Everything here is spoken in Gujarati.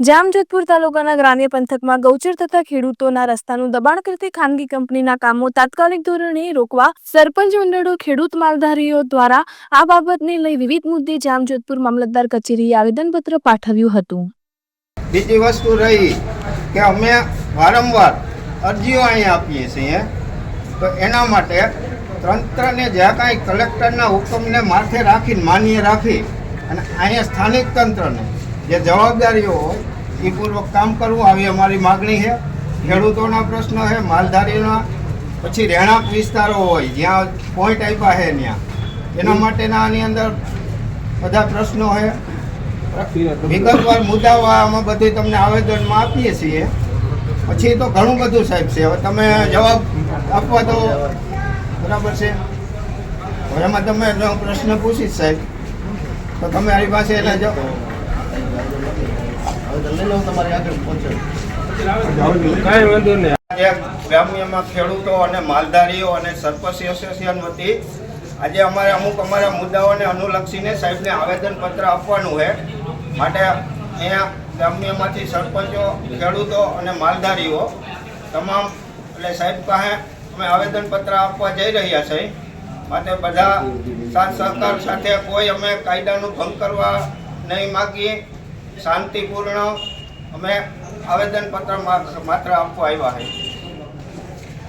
જામજોધપુર તાલુકાના ગ્રામ્ય પંથકમાં ગૌચર તથા ખેડૂતોના રસ્તાનું દબાણ કરતી ખાનગી કંપનીના કામો તાત્કાલિક ધોરણે રોકવા સરપંચ મંડળો ખેડૂત માલધારીઓ દ્વારા આ બાબતને લઈ વિવિધ મુદ્દે જામજોધપુર મામલતદાર કચેરીએ આવેદનપત્ર પાઠવ્યું હતું. બીજી વસ્તુ રહી કે અમે વારંવાર અરજીઓ અહીં આપીએ છીએ. તો એના માટે તંત્રને જ્યાં કાંઈ કલેક્ટરના હુકમને માથે રાખીને માન્ય રાખી અને અહીંયા સ્થાનિક તંત્રને જે જવાબદારીઓ હોય એ પૂર્વક કામ કરવું આવી અમારી માગણી છે. ખેડૂતોના પ્રશ્નો છે માલધારીઓના પછી રહેણાંક વિસ્તારો હોય, જ્યાં પોઈન્ટ આપ્યા છે ત્યાં. એના માટેના આની અંદર બધા પ્રશ્નો છે. વિગતવાર મુદ્દાઓ આમાં બધું તમને આવેદનમાં આપીએ છીએ. પછી તો ઘણું બધું સાહેબ છે. હવે તમે જવાબ આપવા તો બરાબર છે. હવે એમાં તમે પ્રશ્ન પૂછીશ સાહેબ, તો તમે મારી પાસે એના જવાબ ખેડૂતો અને માલધારીઓ અને સરપંચ એસોસિએશન વતી આજે અમારે અમુક અમારા મુદ્દાઓને અનુલક્ષીને સાહેબને આવેદનપત્ર આપવાનું છે. માટે અહીંયા ગ્રામ્યમાંથી સરપંચો, ખેડૂતો અને માલધારીઓ તમામ, એટલે સાહેબ પાસે અમે આવેદનપત્ર આપવા જઈ રહ્યા છે માટે બધા સાથ સહકાર સાથે કોઈ અમે કાયદાનું ભંગ કરવા નહીં માગીએ. શાંતિપૂર્ણ અમે આવેદનપત્ર માત્ર આપવા આવ્યા છે.